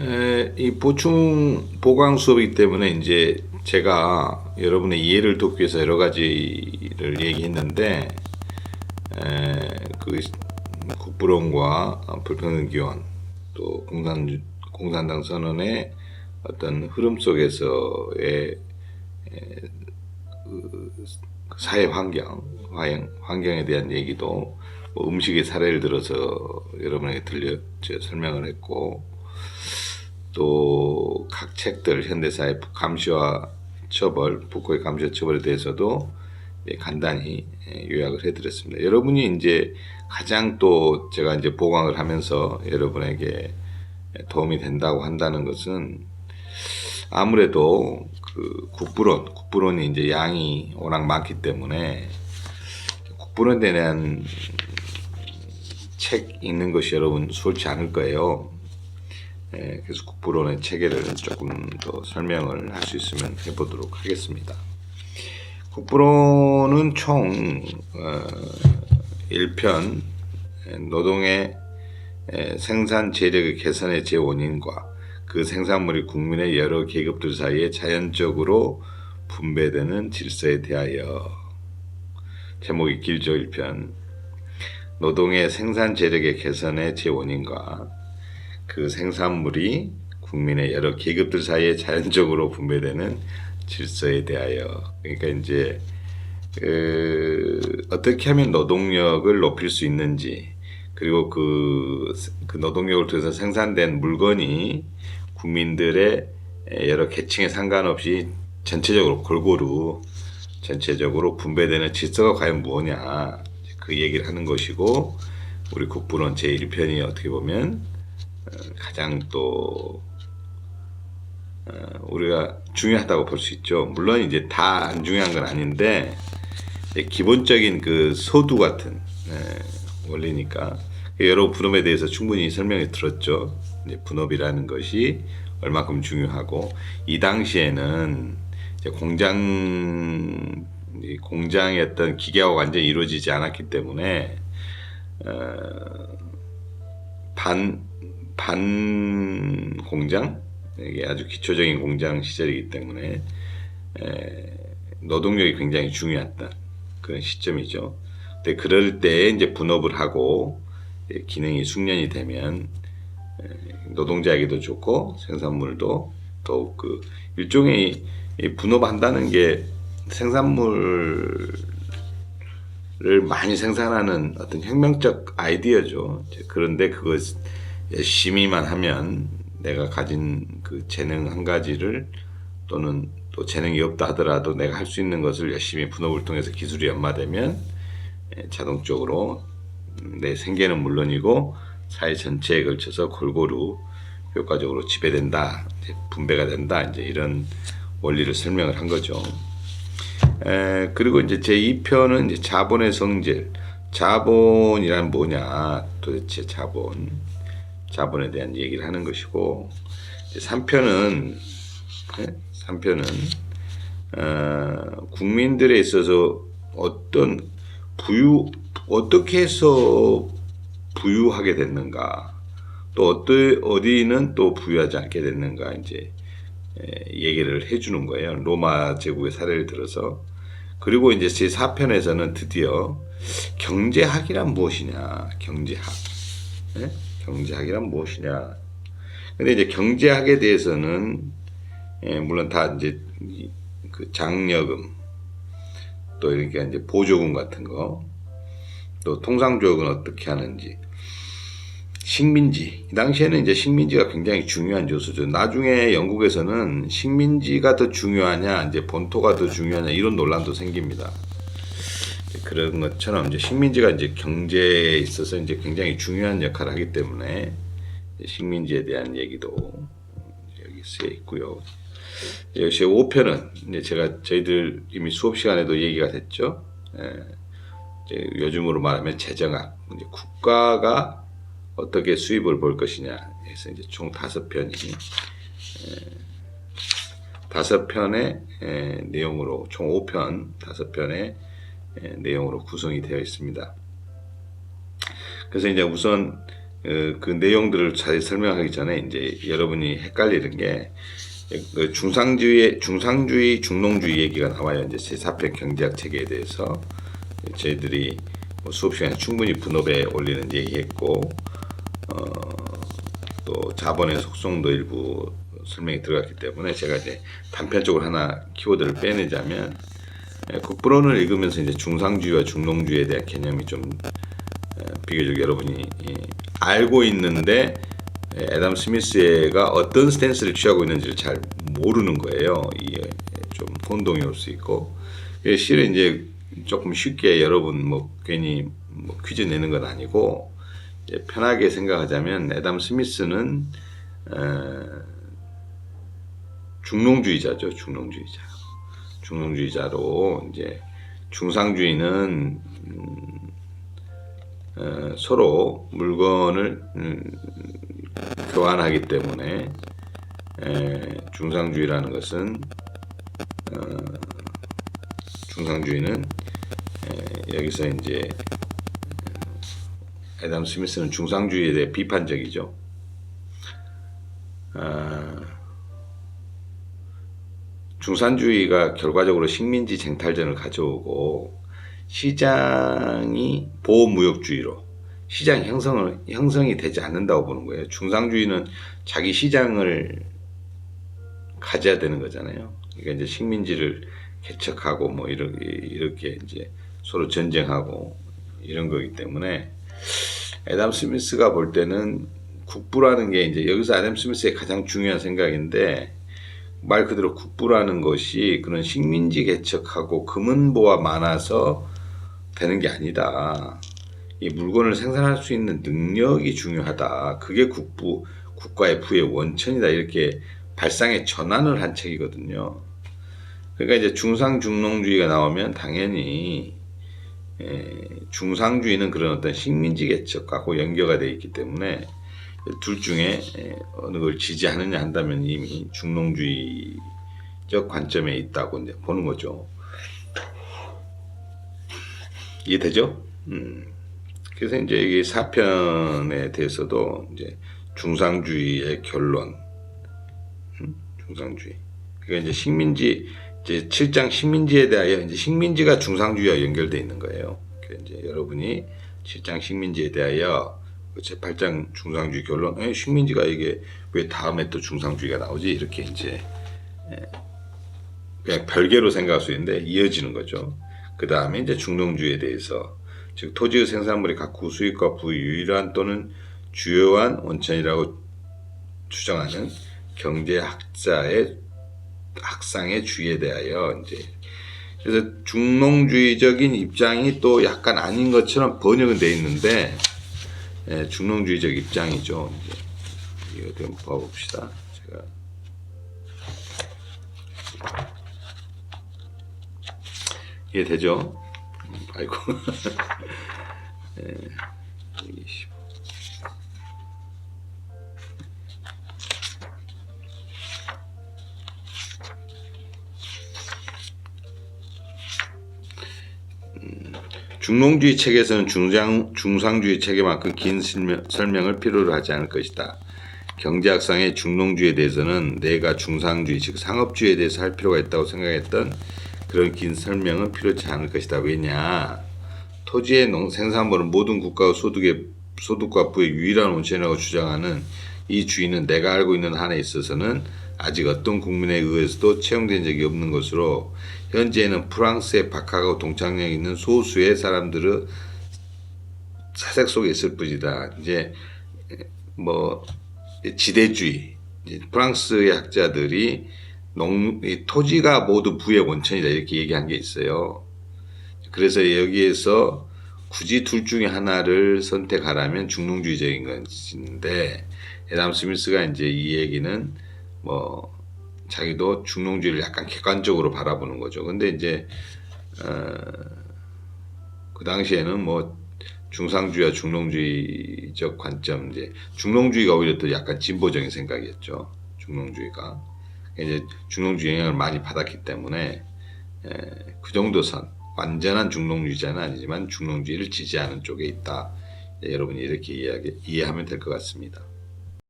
에, 이 보충 보강 수업이기 때문에 이제 제가 여러분의 이해를 돕기 위해서 여러 가지를 얘기했는데 에, 그 국부론과 불평등 기원 또 공산 공산당 선언의 어떤 흐름 속에서의 에, 그 사회 환경, 환경 환경에 대한 얘기도 뭐 음식의 사례를 들어서 여러분에게 들려 설명을 했고 또 각 책들 현대사의 감시와 처벌, 북구의 감시와 처벌에 대해서도 예, 간단히 예, 요약을 해드렸습니다. 여러분이 이제 가장 또 제가 이제 보강을 하면서 여러분에게 도움이 된다고 한다는 것은 아무래도 그 국부론, 국부론이 이제 양이 워낙 많기 때문에 국부론에 대한 책 읽는 것이 여러분 수월치 않을 거예요. 예, 그래서 국부론의 체계를 조금 더 설명을 할 수 있으면 해보도록 하겠습니다. 국부론은 총 어, 1편 노동의 에, 생산 재력의 개선의 재원인과 그 생산물이 국민의 여러 계급들 사이에 자연적으로 분배되는 질서에 대하여 제목이 길죠 1편 노동의 생산 재력의 개선의 재원인과 그 생산물이 국민의 여러 계급들 사이에 자연적으로 분배되는 질서에 대하여. 그러니까 이제 그 어떻게 하면 노동력을 높일 수 있는지 그리고 그, 그 노동력을 통해서 생산된 물건이 국민들의 여러 계층에 상관없이 전체적으로 골고루 전체적으로 분배되는 질서가 과연 무엇냐 그 얘기를 하는 것이고 우리 국부론 제1편이 어떻게 보면 어, 가장 또 어, 우리가 중요하다고 볼 수 있죠. 물론 이제 다 안 중요한 건 아닌데 기본적인 그 소두 같은 예, 원리니까 여러 분업에 대해서 충분히 설명을 들었죠. 분업이라는 것이 얼마큼 중요하고 이 당시에는 공장 이 공장의 어떤 기계화가 완전히 이루어지지 않았기 때문에 어, 반, 반 공장 이게 아주 기초적인 공장 시절이기 때문에 에, 노동력이 굉장히 중요했던 그런 시점이죠. 근데 그럴 때 이제 분업을 하고 예, 기능이 숙련이 되면 에, 노동자에게도 좋고 생산물도 더욱 그 일종의 이 분업한다는 게 생산물을 많이 생산하는 어떤 혁명적 아이디어죠. 그런데 그것 열심히만 하면 내가 가진 그 재능 한 가지를 또는 또 재능이 없다 하더라도 내가 할 수 있는 것을 열심히 분업을 통해서 기술이 연마되면 예, 자동적으로 내 생계는 물론이고 사회 전체에 걸쳐서 골고루 효과적으로 지배된다, 분배가 된다, 이제 이런 원리를 설명을 한 거죠. 에, 그리고 이제 제 2편은 이제 자본의 성질. 자본이란 뭐냐? 도대체 자본. 자본에 대한 얘기를 하는 것이고, 이제 3편은, 네? 3편은, 어, 국민들에 있어서 어떤 부유, 어떻게 해서 부유하게 됐는가, 또 어떠, 어디는 또 부유하지 않게 됐는가, 이제, 에, 얘기를 해주는 거예요. 로마 제국의 사례를 들어서. 그리고 이제 제 4편에서는 드디어 경제학이란 무엇이냐, 경제학. 예? 경제학이란 무엇이냐. 근데 이제 경제학에 대해서는, 예, 물론 다 이제 이- 그 장려금, 또 이렇게 이제 보조금 같은 거, 또 통상조역은 어떻게 하는지, 식민지. 이 당시에는 이제 식민지가 굉장히 중요한 요소죠. 나중에 영국에서는 식민지가 더 중요하냐, 이제 본토가 더 중요하냐, 이런 논란도 생깁니다. 그런 것처럼 이제 식민지가 이제 경제에 있어서 이제 굉장히 중요한 역할을 하기 때문에 식민지에 대한 얘기도 여기 쓰여 있고요. 역시 5편은 이제 제가 저희들 이미 수업 시간에도 얘기가 됐죠. 예, 요즘으로 말하면 재정학. 이제 국가가 어떻게 수입을 볼 것이냐 해서 이제 총 다섯 편이 에, 다섯 편의 에, 내용으로 총 5편 다섯 편의 에, 내용으로 구성이 되어 있습니다. 그래서 이제 우선 어, 그 내용들을 잘 설명하기 전에 이제 여러분이 헷갈리는 게그 중상주의, 중상주의, 중농주의 얘기가 나와요. 이제 제4편 경제학 체계에 대해서 저희들이 뭐 수업 시간에 충분히 분업에 올리는 얘기했고 어, 또 자본의 속성도 일부 설명이 들어갔기 때문에 제가 이제 단편적으로 하나 키워드를 빼내자면 예, 국부론을 읽으면서 이제 중상주의와 중농주의에 대한 개념이 좀 에, 비교적 여러분이 이, 알고 있는데 에, 애담 스미스가 어떤 스탠스를 취하고 있는지를 잘 모르는 거예요. 이게 좀 혼동이 올 수 있고 실은 이제 조금 쉽게 여러분 뭐 괜히 뭐 퀴즈 내는 건 아니고 편하게 생각하자면 애담 스미스는 에, 중농주의자죠. 중농주의자. 중농주의자로 이제 중상주의는 음, 어, 서로 물건을 음, 교환하기 때문에 에, 중상주의라는 것은 어, 중상주의는 에, 여기서 이제 애담 스미스는 중상주의에 대해 비판적이죠. 아, 중산주의가 결과적으로 식민지 쟁탈전을 가져오고 시장이 보호무역주의로 시장 형성을 형성이 되지 않는다고 보는 거예요. 중상주의는 자기 시장을 가져야 되는 거잖아요. 그러니까 이제 식민지를 개척하고 뭐 이렇게 이렇게 이제 서로 전쟁하고 이런 거기 때문에 애담 스미스가 볼 때는 국부라는 게 이제 여기서 애담 스미스의 가장 중요한 생각인데 말 그대로 국부라는 것이 그런 식민지 개척하고 금은보화 많아서 되는 게 아니다. 이 물건을 생산할 수 있는 능력이 중요하다. 그게 국부, 국가의 부의 원천이다. 이렇게 발상의 전환을 한 책이거든요. 그러니까 이제 중상 중농주의가 나오면 당연히 에, 중상주의는 그런 어떤 식민지 개척하고 연결가 되어 있기 때문에 둘 중에 에, 어느 걸 지지하느냐 한다면 이미 중농주의적 관점에 있다고 이제 보는 거죠. 이해되죠? 음. 그래서 이제 이게 사편에 대해서도 이제 중상주의의 결론, 음? 중상주의. 그러니까 이제 식민지 이제 7장 식민지에 대하여 이제 식민지가 중상주의와 연결돼 있는 거예요. 그러니까 이제 여러분이 7장 식민지에 대하여 그 제8장 중상주의 결론, 에, 식민지가 이게 왜 다음에 또 중상주의가 나오지? 이렇게 이제 에, 그냥 별개로 생각할 수 있는데 이어지는 거죠. 그 다음에 이제 중농주의에 대해서 즉 토지의 생산물이 각구 수익과 부의 유일한 또는 주요한 원천이라고 주장하는 경제학자의 학상의 주의에 대하여 이제 그래서 중농주의적인 입장이 또 약간 아닌 것처럼 번역은 돼 있는데 예, 중농주의적 입장이죠. 이제 이거 좀 봐봅시다. 제가 이해 되죠? 음, 아이고. 예, 20. 중농주의 책에서는 중장, 중상주의 책에만큼 긴 설명, 설명 을 필요로 하지 않을 것이다. 경제학상의 중농주의에 대해서는 내가 중상주의, 즉 상업주의에 대해서 할 필요가 있다고 생각했던 그런 긴 설명은 필요치 않을 것이다. 왜냐? 토지의 농 생산물은 모든 국가의 소득의 소득과 부의 유일한 원천이라고 주장하는 이 주의는 내가 알고 있는 한에 있어서는 아직 어떤 국민에 의해서도 채용된 적이 없는 것으로 현재는 프랑스의 박하고 동창력이 있는 소수의 사람들의 사색 속에 있을 뿐이다. 이제 뭐 지대주의, 프랑스의 학자들이 농, 이 토지가 모두 부의 원천이다 이렇게 얘기한 게 있어요. 그래서 여기에서 굳이 둘 중에 하나를 선택하라면 중농주의적인 것인데 에담 스미스가 이제 이 얘기는 뭐 자기도 중농주의를 약간 객관적으로 바라보는 거죠. 근데 이제 어, 그 당시에는 뭐 중상주의와 중농주의적 관점 이제 중농주의가 오히려 또 약간 진보적인 생각이었죠. 중농주의가 이제 중농주의 영향을 많이 받았기 때문에 에, 그 정도 선 완전한 중농주의자는 아니지만 중농주의를 지지하는 쪽에 있다 예, 여러분이 이렇게 이해하게, 이해하면 될 것 같습니다.